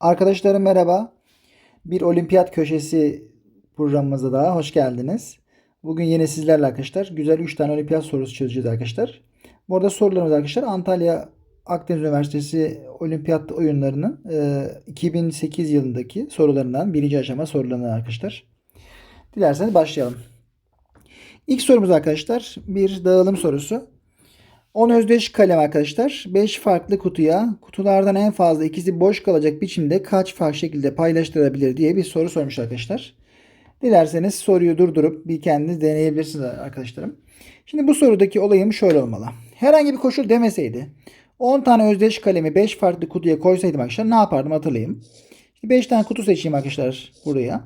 Arkadaşlarım merhaba. Bir olimpiyat köşesi programımıza daha hoş geldiniz. Bugün yine sizlerle arkadaşlar güzel 3 tane olimpiyat sorusu çözeceğiz arkadaşlar. Bu arada sorularımız arkadaşlar Antalya Akdeniz Üniversitesi olimpiyat oyunlarının e, 2008 yılındaki sorularından birinci aşama sorularından arkadaşlar. Dilerseniz başlayalım. İlk sorumuz arkadaşlar bir dağılım sorusu. 10 özdeş kalem arkadaşlar 5 farklı kutuya kutulardan en fazla ikisi boş kalacak biçimde kaç farklı şekilde paylaştırabilir diye bir soru sormuş arkadaşlar. Dilerseniz soruyu durdurup bir kendiniz deneyebilirsiniz arkadaşlarım. Şimdi bu sorudaki olayım şöyle olmalı. Herhangi bir koşul demeseydi 10 tane özdeş kalemi 5 farklı kutuya koysaydım arkadaşlar ne yapardım hatırlayayım. 5 tane kutu seçeyim arkadaşlar buraya.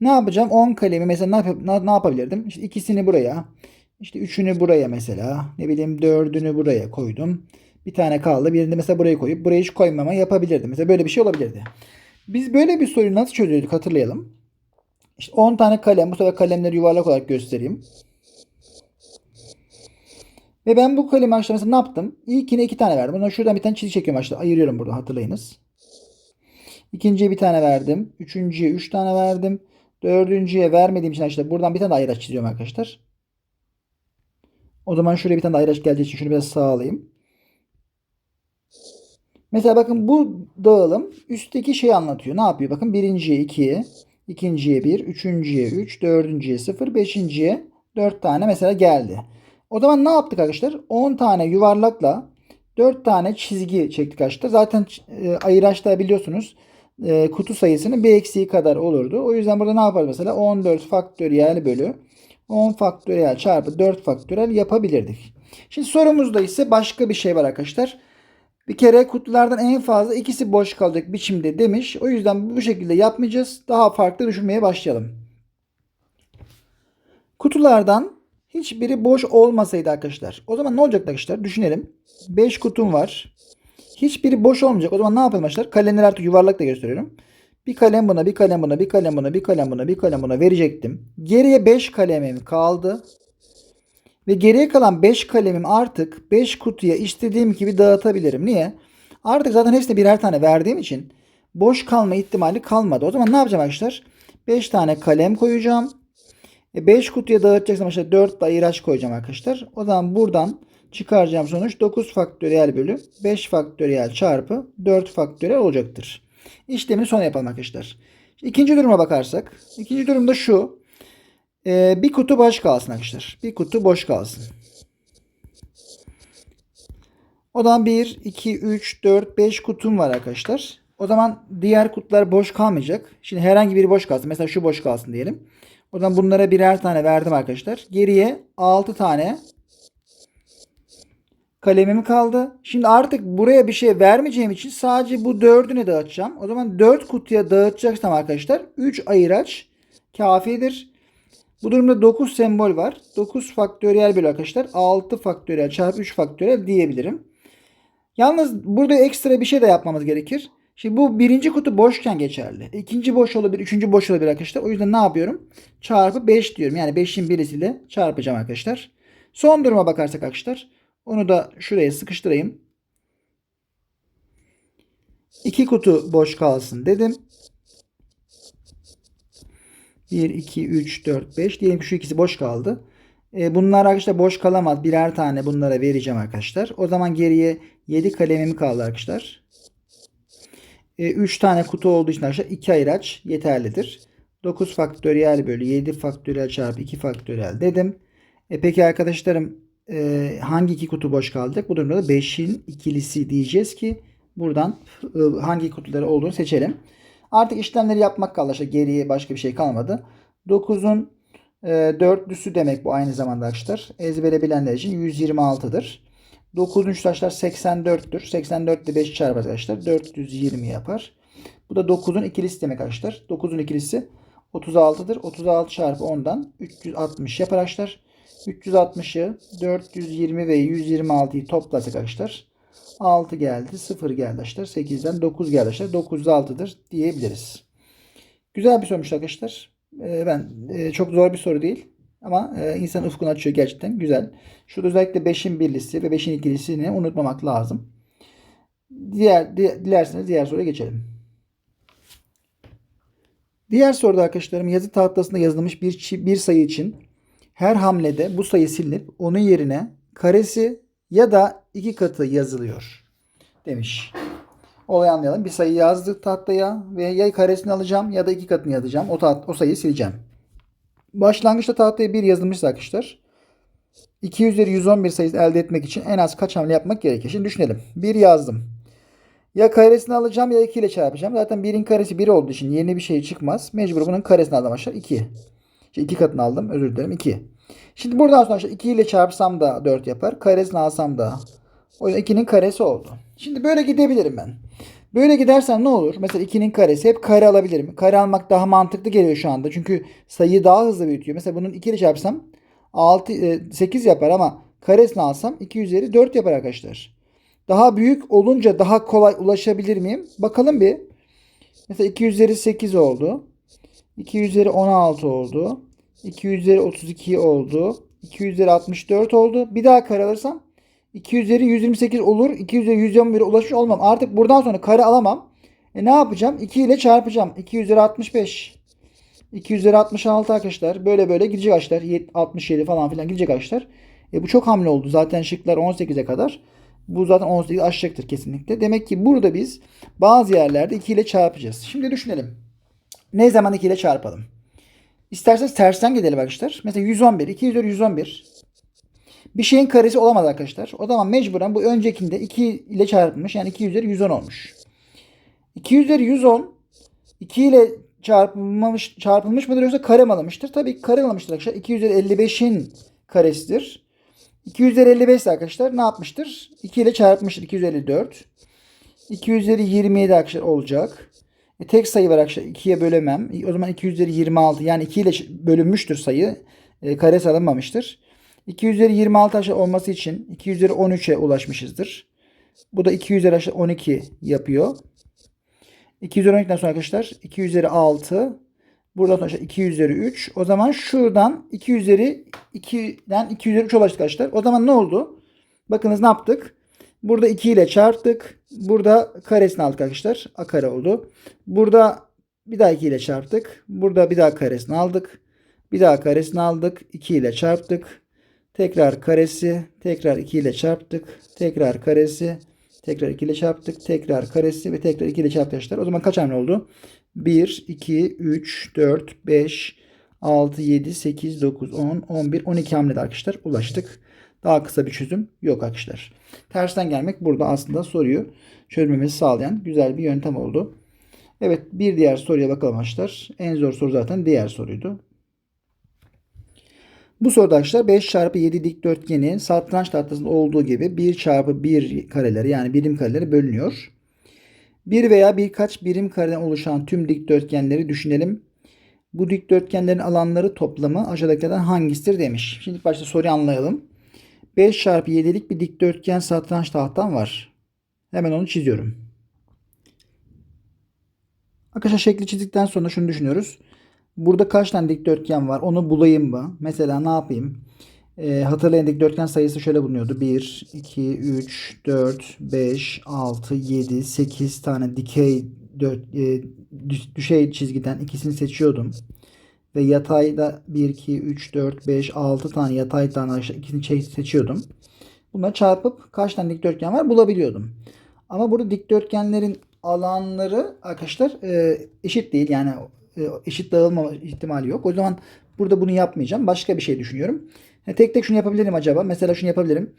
Ne yapacağım? 10 kalemi mesela ne, yap ne, yapabilirdim? İşte ikisini buraya, işte üçünü buraya mesela. Ne bileyim dördünü buraya koydum. Bir tane kaldı. Birini mesela buraya koyup buraya hiç koymama yapabilirdim. Mesela böyle bir şey olabilirdi. Biz böyle bir soruyu nasıl çözüyorduk hatırlayalım. İşte 10 tane kalem. Bu sefer kalemleri yuvarlak olarak göstereyim. Ve ben bu kalemi aşağı mesela ne yaptım? İlkine iki tane verdim. Ondan şuradan bir tane çizgi çekiyorum aşağı. Ayırıyorum burada hatırlayınız. İkinciye bir tane verdim. Üçüncüye üç tane verdim. Dördüncüye vermediğim için işte buradan bir tane de ayraç çiziyorum arkadaşlar. O zaman şuraya bir tane de ayraç geleceği için şunu biraz sağa alayım. Mesela bakın bu dağılım üstteki şeyi anlatıyor. Ne yapıyor? Bakın birinciye 2, ikinciye 1, üçüncüye 3, dördüncüye 0, beşinciye 4 tane mesela geldi. O zaman ne yaptık arkadaşlar? 10 tane yuvarlakla 4 tane çizgi çektik arkadaşlar. Zaten e, ayıraçta biliyorsunuz e, kutu sayısının bir eksiği kadar olurdu. O yüzden burada ne yaparız mesela? 14 faktöriyel bölü 10 faktöriyel çarpı 4 faktöriyel yapabilirdik. Şimdi sorumuzda ise başka bir şey var arkadaşlar. Bir kere kutulardan en fazla ikisi boş kalacak biçimde demiş. O yüzden bu şekilde yapmayacağız. Daha farklı düşünmeye başlayalım. Kutulardan hiçbiri boş olmasaydı arkadaşlar. O zaman ne olacaktı arkadaşlar? Düşünelim. 5 kutum var. Hiçbiri boş olmayacak. O zaman ne yapalım arkadaşlar? Kalemleri artık yuvarlak da gösteriyorum. Bir kalem buna, bir kalem buna, bir kalem buna, bir kalem buna, bir kalem buna verecektim. Geriye 5 kalemim kaldı. Ve geriye kalan 5 kalemim artık 5 kutuya istediğim gibi dağıtabilirim. Niye? Artık zaten hepsine birer tane verdiğim için boş kalma ihtimali kalmadı. O zaman ne yapacağım arkadaşlar? 5 tane kalem koyacağım. 5 kutuya dağıtacaksam işte 4 da ayıraç koyacağım arkadaşlar. O zaman buradan çıkaracağım sonuç 9 faktöriyel bölü 5 faktöriyel çarpı 4 faktöriyel olacaktır. İşlemini sonra yapalım arkadaşlar. İkinci duruma bakarsak. ikinci durumda şu. Ee, bir kutu boş kalsın arkadaşlar. Bir kutu boş kalsın. O zaman 1, 2, 3, 4, 5 kutum var arkadaşlar. O zaman diğer kutular boş kalmayacak. Şimdi herhangi biri boş kalsın. Mesela şu boş kalsın diyelim. O zaman bunlara birer tane verdim arkadaşlar. Geriye 6 tane kalemim kaldı. Şimdi artık buraya bir şey vermeyeceğim için sadece bu dördünü dağıtacağım. O zaman 4 kutuya dağıtacaksam arkadaşlar 3 ayıraç kafidir. Bu durumda 9 sembol var. 9 faktöriyel bölü arkadaşlar 6 faktöriyel çarpı 3 faktöriyel diyebilirim. Yalnız burada ekstra bir şey de yapmamız gerekir. Şimdi bu birinci kutu boşken geçerli. İkinci boş olabilir, üçüncü boş olabilir arkadaşlar. O yüzden ne yapıyorum? Çarpı 5 diyorum. Yani 5'in birisiyle çarpacağım arkadaşlar. Son duruma bakarsak arkadaşlar. Onu da şuraya sıkıştırayım. İki kutu boş kalsın dedim. 1, 2, 3, 4, 5. Diyelim ki şu ikisi boş kaldı. E, bunlar arkadaşlar boş kalamaz. Birer tane bunlara vereceğim arkadaşlar. O zaman geriye 7 kalemim kaldı arkadaşlar. E, 3 tane kutu olduğu için arkadaşlar 2 ayraç yeterlidir. 9 faktöriyel bölü 7 faktöriyel çarpı 2 faktöriyel dedim. E, peki arkadaşlarım e, hangi iki kutu boş kalacak? Bu durumda da 5'in ikilisi diyeceğiz ki buradan e, hangi kutuları olduğunu seçelim. Artık işlemleri yapmak kaldı. İşte geriye başka bir şey kalmadı. 9'un e, dörtlüsü demek bu aynı zamanda arkadaşlar. Ezbere bilenler için 126'dır. 9'un üç taşlar 84'tür. 84 ile 5 çarpar arkadaşlar. 420 yapar. Bu da 9'un ikilisi demek arkadaşlar. 9'un ikilisi 36'dır. 36 çarpı 10'dan 360 yapar arkadaşlar. 360'ı 420 ve 126'yı toplasak arkadaşlar. 6 geldi. 0 geldi arkadaşlar. 8'den 9 geldi arkadaşlar. 9 6'dır diyebiliriz. Güzel bir sormuş arkadaşlar. Ee, ben e, çok zor bir soru değil. Ama e, insan ufkunu açıyor gerçekten. Güzel. Şurada özellikle 5'in birlisi ve 5'in ikilisini unutmamak lazım. Diğer, dilerseniz diğer soruya geçelim. Diğer soruda arkadaşlarım yazı tahtasında yazılmış bir, bir sayı için her hamlede bu sayı silinip onun yerine karesi ya da iki katı yazılıyor demiş. Olayı anlayalım. Bir sayı yazdık tahtaya ve ya karesini alacağım ya da iki katını yazacağım. O, taht- o sayıyı sileceğim. Başlangıçta tahtaya bir yazılmışsa arkadaşlar 2 üzeri 111 sayısı elde etmek için en az kaç hamle yapmak gerekir? Şimdi düşünelim. 1 yazdım. Ya karesini alacağım ya 2 ile çarpacağım. Zaten 1'in karesi 1 olduğu için yeni bir şey çıkmaz. Mecbur bunun karesini aldım aşağı 2. İşte 2 katını aldım. Özür dilerim 2. Şimdi buradan sonra işte 2 ile çarpsam da 4 yapar. Karesini alsam da. O yüzden 2'nin karesi oldu. Şimdi böyle gidebilirim ben. Böyle gidersem ne olur? Mesela 2'nin karesi hep kare alabilirim. Kare almak daha mantıklı geliyor şu anda. Çünkü sayıyı daha hızlı büyütüyor. Mesela bunun 2 ile çarpsam 6, 8 yapar ama karesini alsam 2 üzeri 4 yapar arkadaşlar. Daha büyük olunca daha kolay ulaşabilir miyim? Bakalım bir. Mesela 2 üzeri 8 oldu. 2 üzeri 16 oldu. 2 üzeri 32 oldu. 2 üzeri 64 oldu. Bir daha kare alırsam 2 üzeri 128 olur. 2 üzeri 111'e ulaşmış olmam. Artık buradan sonra kare alamam. E ne yapacağım? 2 ile çarpacağım. 2 üzeri 65. 2 üzeri 66 arkadaşlar. Böyle böyle gidecek arkadaşlar. Yet- 67 falan filan gidecek arkadaşlar. E bu çok hamle oldu. Zaten şıklar 18'e kadar. Bu zaten 18 aşacaktır kesinlikle. Demek ki burada biz bazı yerlerde 2 ile çarpacağız. Şimdi düşünelim. Ne zaman 2 ile çarpalım? İsterseniz tersten gidelim arkadaşlar. Mesela 111. 2 üzeri 111. Bir şeyin karesi olamaz arkadaşlar. O zaman mecburen bu öncekinde 2 ile çarpılmış. Yani 2 üzeri 110 olmuş. 2 üzeri 110 2 ile çarpılmış, çarpılmış mıdır yoksa kare mi alınmıştır? Tabii kare alınmıştır arkadaşlar. 2 üzeri 55'in karesidir. 2 üzeri 55 ise arkadaşlar ne yapmıştır? 2 ile çarpmıştır. 2 üzeri 54. 2 üzeri 27 arkadaşlar olacak. E, tek sayı var arkadaşlar. 2'ye bölemem. O zaman 2 üzeri 26 yani 2 ile bölünmüştür sayı. E, karesi alınmamıştır. 2 üzeri 26 arkadaşlar olması için 2 üzeri 13'e ulaşmışızdır. Bu da 2 üzeri arkadaşlar 12 yapıyor. 2 üzeri 12'den sonra arkadaşlar 2 üzeri 6 Buradan sonra 2 üzeri 3. O zaman şuradan 2 üzeri 2'den 2 üzeri 3 ulaştık arkadaşlar. O zaman ne oldu? Bakınız ne yaptık? Burada 2 ile çarptık. Burada karesini aldık arkadaşlar. A kare oldu. Burada bir daha 2 ile çarptık. Burada bir daha karesini aldık. Bir daha karesini aldık. 2 ile çarptık. Tekrar karesi. Tekrar 2 ile çarptık. Tekrar karesi. Tekrar 2 ile çarptık. Tekrar karesi ve tekrar 2 ile çarptık arkadaşlar. O zaman kaç hamle oldu? 1, 2, 3, 4, 5, 6, 7, 8, 9, 10, 11, 12 hamlede arkadaşlar ulaştık. Daha kısa bir çözüm yok arkadaşlar. Tersten gelmek burada aslında soruyu çözmemizi sağlayan güzel bir yöntem oldu. Evet bir diğer soruya bakalım arkadaşlar. En zor soru zaten diğer soruydu. Bu soruda arkadaşlar 5 çarpı 7 dikdörtgeni satranç tahtasında olduğu gibi 1 çarpı 1 kareleri yani birim kareleri bölünüyor. Bir veya birkaç birim kareden oluşan tüm dikdörtgenleri düşünelim. Bu dikdörtgenlerin alanları toplamı aşağıdakilerden hangisidir demiş. Şimdi başta soruyu anlayalım. 5 çarpı 7'lik bir dikdörtgen satranç tahtam var. Hemen onu çiziyorum. Arkadaşlar şekli çizdikten sonra şunu düşünüyoruz. Burada kaç tane dikdörtgen var? Onu bulayım mı? Mesela ne yapayım? E, hatırlayın dikdörtgen sayısı şöyle bulunuyordu. 1, 2, 3, 4, 5, 6, 7, 8 tane dikey dört, e, düşey çizgiden ikisini seçiyordum. Ve yatayda 1, 2, 3, 4, 5, 6 tane yatay tane ikisini seçiyordum. Bunları çarpıp kaç tane dikdörtgen var bulabiliyordum. Ama burada dikdörtgenlerin alanları arkadaşlar e, eşit değil. Yani e, eşit dağılma ihtimali yok. O zaman burada bunu yapmayacağım. Başka bir şey düşünüyorum. Yani tek tek şunu yapabilirim acaba. Mesela şunu yapabilirim.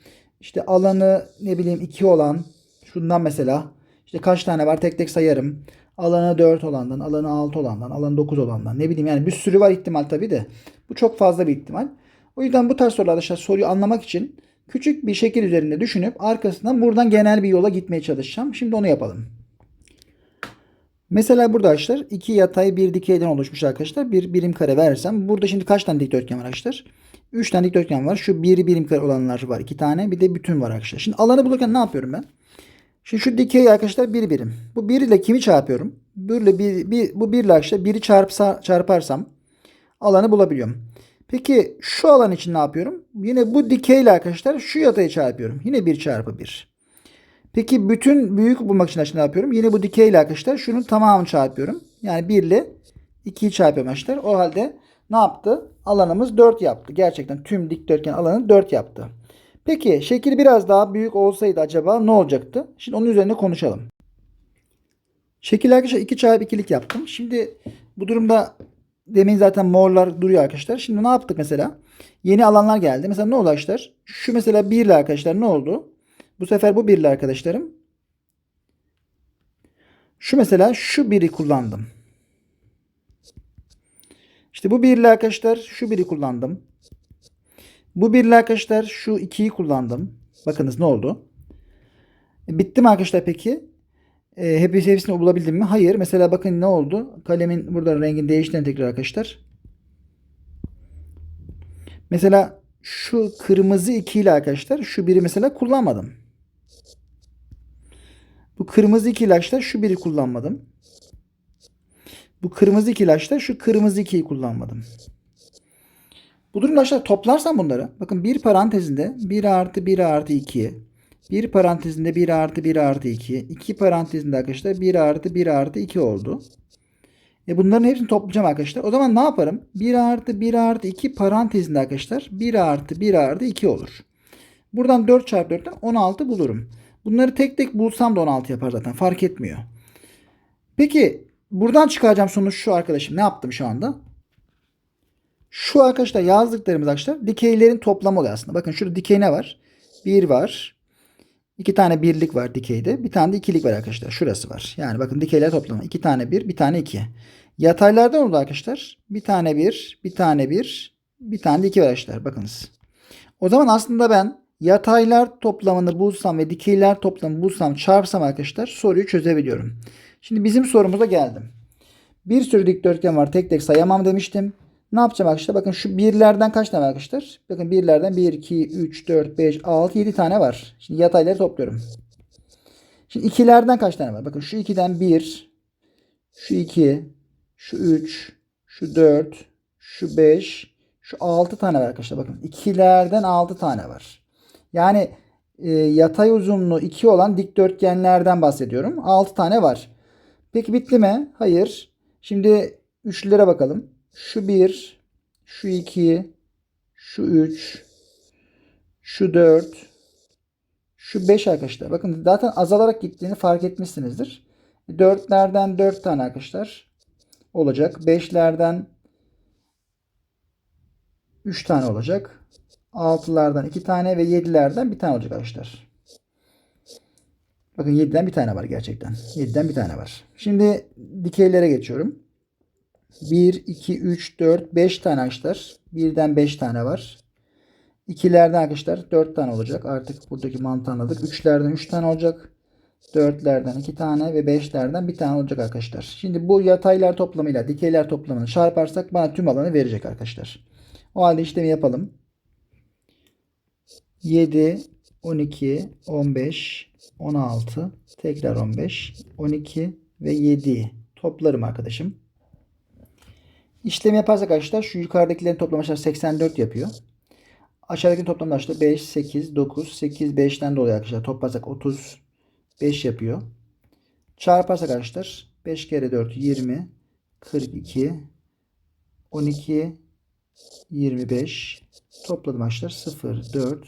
İşte alanı ne bileyim 2 olan şundan mesela işte kaç tane var tek tek sayarım. Alanı 4 olandan, alanı 6 olandan, alanı 9 olandan ne bileyim yani bir sürü var ihtimal tabii de. Bu çok fazla bir ihtimal. O yüzden bu tarz sorularda arkadaşlar soruyu anlamak için küçük bir şekil üzerinde düşünüp arkasından buradan genel bir yola gitmeye çalışacağım. Şimdi onu yapalım. Mesela burada arkadaşlar iki yatay bir dikeyden oluşmuş arkadaşlar. Bir birim kare versem burada şimdi kaç tane dikdörtgen var arkadaşlar? 3 tane dikdörtgen var. Şu bir birim kare olanlar var. 2 tane. Bir de bütün var arkadaşlar. Şimdi alanı bulurken ne yapıyorum ben? Şimdi şu dikey arkadaşlar bir birim. Bu 1 ile kimi çarpıyorum? Böyle bir, bir, bu 1 ile arkadaşlar 1'i çarpsa, çarparsam alanı bulabiliyorum. Peki şu alan için ne yapıyorum? Yine bu dikey ile arkadaşlar şu yatayı çarpıyorum. Yine 1 çarpı 1. Peki bütün büyük bulmak için ne yapıyorum? Yine bu dikey ile arkadaşlar şunun tamamını çarpıyorum. Yani 1 ile 2'yi çarpıyorum arkadaşlar. O halde ne yaptı? Alanımız 4 yaptı. Gerçekten tüm dikdörtgen alanı 4 yaptı. Peki şekil biraz daha büyük olsaydı acaba ne olacaktı? Şimdi onun üzerine konuşalım. Şekil arkadaşlar 2 çarpı 2'lik yaptım. Şimdi bu durumda demin zaten morlar duruyor arkadaşlar. Şimdi ne yaptık mesela? Yeni alanlar geldi. Mesela ne oldu arkadaşlar? Şu mesela 1 ile arkadaşlar ne oldu? Bu sefer bu 1 ile arkadaşlarım. Şu mesela şu 1'i kullandım. İşte bu 1 ile arkadaşlar şu 1'i kullandım. Bu 1 ile arkadaşlar şu 2'yi kullandım. Bakınız ne oldu? E, bitti mi arkadaşlar peki? E, hepsi hepsini bulabildim mi? Hayır. Mesela bakın ne oldu? Kalemin burada rengini değiştiren tekrar arkadaşlar. Mesela şu kırmızı 2 ile arkadaşlar şu biri mesela kullanmadım. Bu kırmızı 2 ile arkadaşlar şu biri kullanmadım. Bu kırmızı 2 ile arkadaşlar şu kırmızı 2'yi kullanmadım. Bu durumda arkadaşlar toplarsam bunları. Bakın bir parantezinde 1 artı 1 artı 2. Bir parantezinde 1 artı 1 artı 2. iki parantezinde arkadaşlar 1 artı 1 artı 2 oldu. E bunların hepsini toplayacağım arkadaşlar. O zaman ne yaparım? 1 artı 1 artı 2 parantezinde arkadaşlar 1 artı 1 artı 2 olur. Buradan 4 çarpı 4'ten 16 bulurum. Bunları tek tek bulsam da 16 yapar zaten. Fark etmiyor. Peki buradan çıkaracağım sonuç şu arkadaşım. Ne yaptım şu anda? Şu arkadaşlar yazdıklarımız arkadaşlar dikeylerin toplamı oluyor aslında. Bakın şurada dikey ne var? 1 var. 2 tane birlik var dikeyde. Bir tane de ikilik var arkadaşlar. Şurası var. Yani bakın dikeyler toplamı. 2 tane 1, bir tane 2. Yataylarda oldu arkadaşlar. Bir tane 1, bir tane 1, bir tane de 2 var arkadaşlar. Bakınız. O zaman aslında ben yataylar toplamını bulsam ve dikeyler toplamını bulsam çarpsam arkadaşlar soruyu çözebiliyorum. Şimdi bizim sorumuza geldim. Bir sürü dikdörtgen var. Tek tek sayamam demiştim. Ne yapacağım arkadaşlar? Bakın şu birlerden kaç tane var arkadaşlar? Bakın birlerden 1, 2, 3, 4, 5, 6, 7 tane var. Şimdi yatayları topluyorum. Şimdi ikilerden kaç tane var? Bakın şu 2'den 1, şu 2, şu 3, şu 4, şu 5, şu 6 tane var arkadaşlar. Bakın ikilerden 6 tane var. Yani e, yatay uzunluğu 2 olan dikdörtgenlerden bahsediyorum. 6 tane var. Peki bitti mi? Hayır. Şimdi üçlülere bakalım. Şu 1, şu 2, şu 3, şu 4, şu 5 arkadaşlar. Bakın zaten azalarak gittiğini fark etmişsinizdir. 4'lerden 4 tane arkadaşlar olacak. 5'lerden 3 tane olacak. 6'lardan 2 tane ve 7'lerden 1 tane olacak arkadaşlar. Bakın 7'den bir tane var gerçekten. 7'den bir tane var. Şimdi dikeylere geçiyorum. 1, 2, 3, 4, 5 tane arkadaşlar. Birden 5 tane var. İkilerden arkadaşlar 4 tane olacak. Artık buradaki mantığı anladık. Üçlerden 3 tane olacak. Dörtlerden 2 tane ve beşlerden bir tane olacak arkadaşlar. Şimdi bu yataylar toplamıyla dikeyler toplamını çarparsak bana tüm alanı verecek arkadaşlar. O halde işlemi yapalım. 7, 12, 15, 16, tekrar 15, 12 ve 7 toplarım arkadaşım. İşlemi yaparsak arkadaşlar şu yukarıdakilerin toplamı arkadaşlar 84 yapıyor. Aşağıdaki toplamı arkadaşlar 5, 8, 9, 8, 5'ten dolayı arkadaşlar toplarsak 35 yapıyor. Çarparsak arkadaşlar 5 kere 4 20, 42, 12, 25 topladım arkadaşlar 0, 4,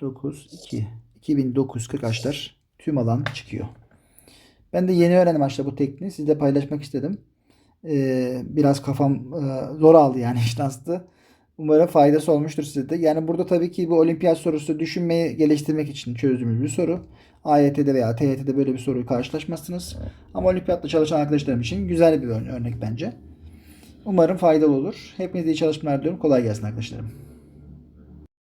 9, 2. 2940 arkadaşlar tüm alan çıkıyor. Ben de yeni öğrendim arkadaşlar bu tekniği. Sizle paylaşmak istedim. Ee, biraz kafam e, zor aldı yani iştanslı. Umarım faydası olmuştur size de. Yani burada tabii ki bu olimpiyat sorusu düşünmeyi geliştirmek için çözdüğümüz bir soru. AYT'de veya TYT'de böyle bir soruyu karşılaşmazsınız. Ama olimpiyatta çalışan arkadaşlarım için güzel bir örnek bence. Umarım faydalı olur. Hepinize iyi çalışmalar diliyorum. Kolay gelsin arkadaşlarım.